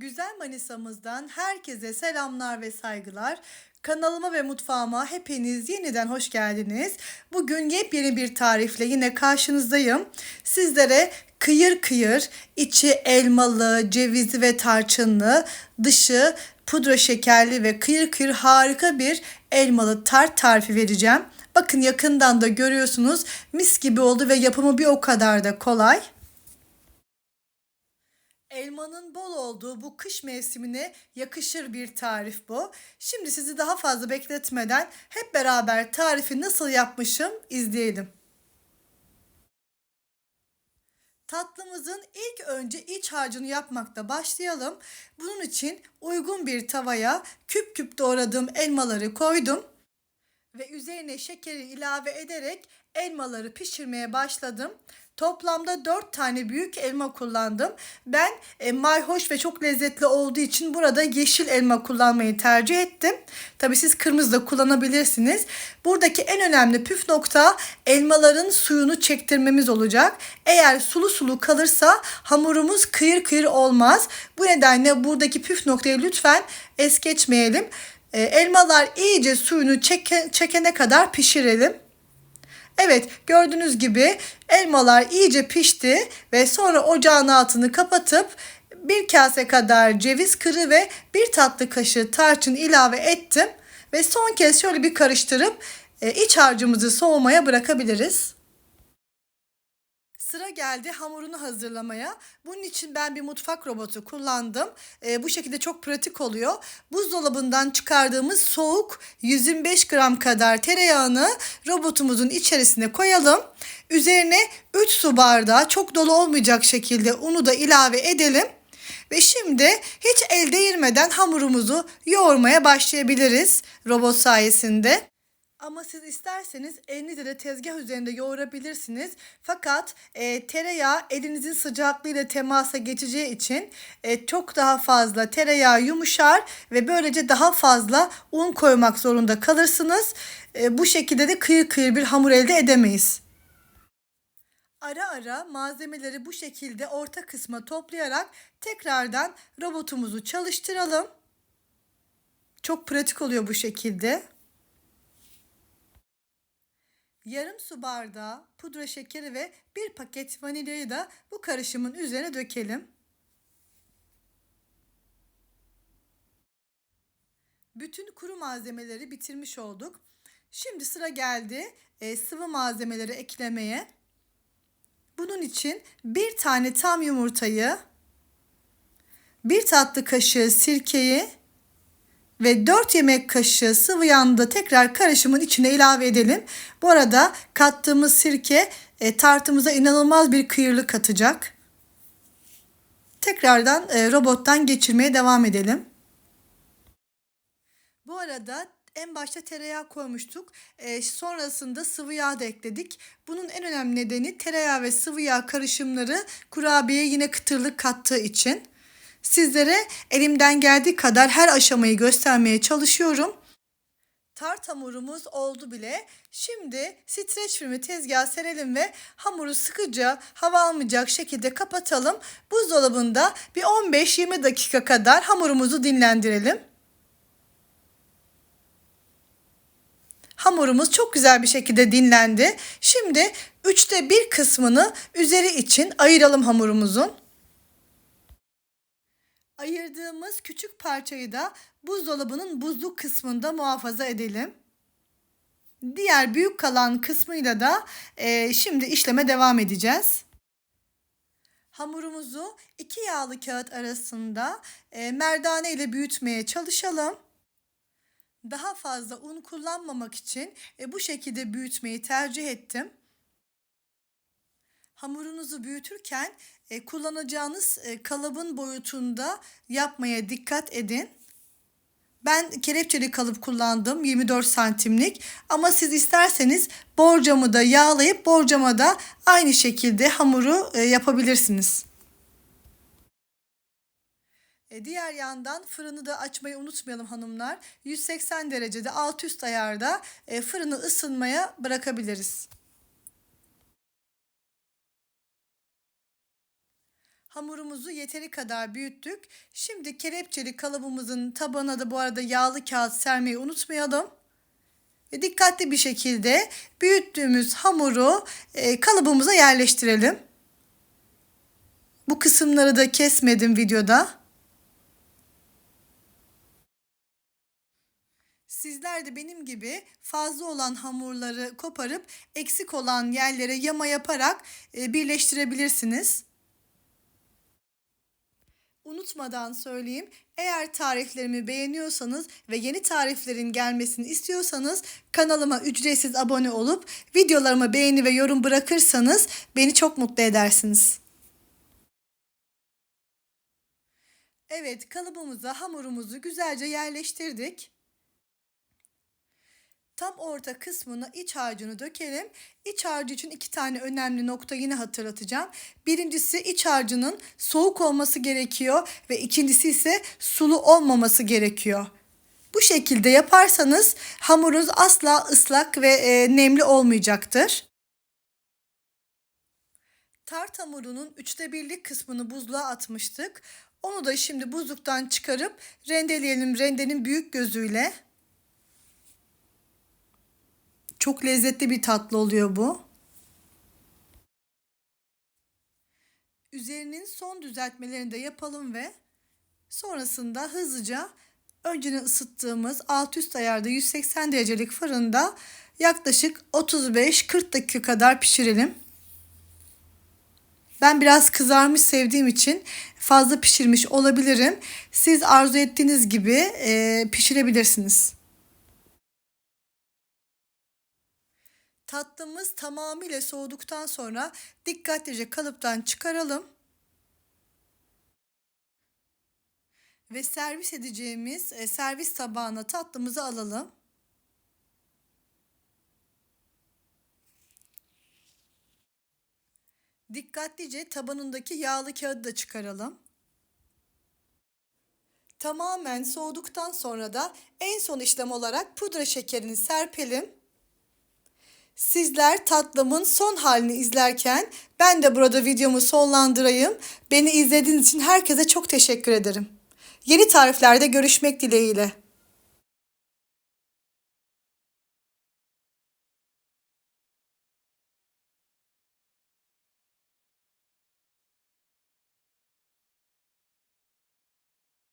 Güzel Manisa'mızdan herkese selamlar ve saygılar. Kanalıma ve mutfağıma hepiniz yeniden hoş geldiniz. Bugün yepyeni bir tarifle yine karşınızdayım. Sizlere kıyır kıyır, içi elmalı, cevizli ve tarçınlı, dışı pudra şekerli ve kıyır kıyır harika bir elmalı tart tarifi vereceğim. Bakın yakından da görüyorsunuz mis gibi oldu ve yapımı bir o kadar da kolay. Elmanın bol olduğu bu kış mevsimine yakışır bir tarif bu. Şimdi sizi daha fazla bekletmeden hep beraber tarifi nasıl yapmışım izleyelim. Tatlımızın ilk önce iç harcını yapmakta başlayalım. Bunun için uygun bir tavaya küp küp doğradığım elmaları koydum ve üzerine şekeri ilave ederek elmaları pişirmeye başladım. Toplamda 4 tane büyük elma kullandım. Ben e, mayhoş ve çok lezzetli olduğu için burada yeşil elma kullanmayı tercih ettim. Tabi siz kırmızı da kullanabilirsiniz. Buradaki en önemli püf nokta elmaların suyunu çektirmemiz olacak. Eğer sulu sulu kalırsa hamurumuz kıyır kıyır olmaz. Bu nedenle buradaki püf noktayı lütfen es geçmeyelim. E, elmalar iyice suyunu çeke, çekene kadar pişirelim. Evet gördüğünüz gibi elmalar iyice pişti ve sonra ocağın altını kapatıp bir kase kadar ceviz kırı ve bir tatlı kaşığı tarçın ilave ettim. Ve son kez şöyle bir karıştırıp e, iç harcımızı soğumaya bırakabiliriz. Sıra geldi hamurunu hazırlamaya. Bunun için ben bir mutfak robotu kullandım. E, bu şekilde çok pratik oluyor. Buzdolabından çıkardığımız soğuk 125 gram kadar tereyağını robotumuzun içerisine koyalım. Üzerine 3 su bardağı çok dolu olmayacak şekilde unu da ilave edelim. Ve şimdi hiç el değirmeden hamurumuzu yoğurmaya başlayabiliriz robot sayesinde. Ama siz isterseniz elinizle de tezgah üzerinde yoğurabilirsiniz. Fakat e, tereyağı elinizin sıcaklığıyla temasa geçeceği için e, çok daha fazla tereyağı yumuşar ve böylece daha fazla un koymak zorunda kalırsınız. E, bu şekilde de kıyır kıyır bir hamur elde edemeyiz. Ara ara malzemeleri bu şekilde orta kısma toplayarak tekrardan robotumuzu çalıştıralım. Çok pratik oluyor bu şekilde. Yarım su bardağı pudra şekeri ve bir paket vanilyayı da bu karışımın üzerine dökelim. Bütün kuru malzemeleri bitirmiş olduk. Şimdi sıra geldi e, sıvı malzemeleri eklemeye. Bunun için bir tane tam yumurtayı, bir tatlı kaşığı sirkeyi ve 4 yemek kaşığı sıvı yağını tekrar karışımın içine ilave edelim. Bu arada kattığımız sirke e, tartımıza inanılmaz bir kıyırlık katacak. Tekrardan e, robottan geçirmeye devam edelim. Bu arada en başta tereyağı koymuştuk. E, sonrasında sıvı yağ da ekledik. Bunun en önemli nedeni tereyağı ve sıvı yağ karışımları kurabiyeye yine kıtırlık kattığı için. Sizlere elimden geldiği kadar her aşamayı göstermeye çalışıyorum. Tart hamurumuz oldu bile. Şimdi streç filmi tezgaha serelim ve hamuru sıkıca hava almayacak şekilde kapatalım. Buzdolabında bir 15-20 dakika kadar hamurumuzu dinlendirelim. Hamurumuz çok güzel bir şekilde dinlendi. Şimdi üçte bir kısmını üzeri için ayıralım hamurumuzun. Ayırdığımız küçük parçayı da buzdolabının buzluk kısmında muhafaza edelim. Diğer büyük kalan kısmıyla da e, şimdi işleme devam edeceğiz. Hamurumuzu iki yağlı kağıt arasında e, merdane ile büyütmeye çalışalım. Daha fazla un kullanmamak için e, bu şekilde büyütmeyi tercih ettim. Hamurunuzu büyütürken e, kullanacağınız e, kalıbın boyutunda yapmaya dikkat edin. Ben kelepçeli kalıp kullandım 24 santimlik ama siz isterseniz borcamı da yağlayıp borcama da aynı şekilde hamuru e, yapabilirsiniz. E, diğer yandan fırını da açmayı unutmayalım hanımlar. 180 derecede alt üst ayarda e, fırını ısınmaya bırakabiliriz. Hamurumuzu yeteri kadar büyüttük. Şimdi kelepçeli kalıbımızın tabanına da bu arada yağlı kağıt sermeyi unutmayalım. Ve dikkatli bir şekilde büyüttüğümüz hamuru e, kalıbımıza yerleştirelim. Bu kısımları da kesmedim videoda. Sizler de benim gibi fazla olan hamurları koparıp eksik olan yerlere yama yaparak e, birleştirebilirsiniz. Unutmadan söyleyeyim. Eğer tariflerimi beğeniyorsanız ve yeni tariflerin gelmesini istiyorsanız kanalıma ücretsiz abone olup videolarıma beğeni ve yorum bırakırsanız beni çok mutlu edersiniz. Evet kalıbımıza hamurumuzu güzelce yerleştirdik. Tam orta kısmına iç harcını dökelim. İç harcı için iki tane önemli nokta yine hatırlatacağım. Birincisi iç harcının soğuk olması gerekiyor ve ikincisi ise sulu olmaması gerekiyor. Bu şekilde yaparsanız hamurunuz asla ıslak ve e, nemli olmayacaktır. Tart hamurunun üçte birlik kısmını buzluğa atmıştık. Onu da şimdi buzluktan çıkarıp rendeleyelim rendenin büyük gözüyle. Çok lezzetli bir tatlı oluyor bu. Üzerinin son düzeltmelerini de yapalım ve sonrasında hızlıca önceden ısıttığımız alt üst ayarda 180 derecelik fırında yaklaşık 35-40 dakika kadar pişirelim. Ben biraz kızarmış sevdiğim için fazla pişirmiş olabilirim. Siz arzu ettiğiniz gibi pişirebilirsiniz. Tatlımız tamamıyla soğuduktan sonra dikkatlice kalıptan çıkaralım. Ve servis edeceğimiz e, servis tabağına tatlımızı alalım. Dikkatlice tabanındaki yağlı kağıdı da çıkaralım. Tamamen soğuduktan sonra da en son işlem olarak pudra şekerini serpelim. Sizler tatlımın son halini izlerken ben de burada videomu sonlandırayım. Beni izlediğiniz için herkese çok teşekkür ederim. Yeni tariflerde görüşmek dileğiyle.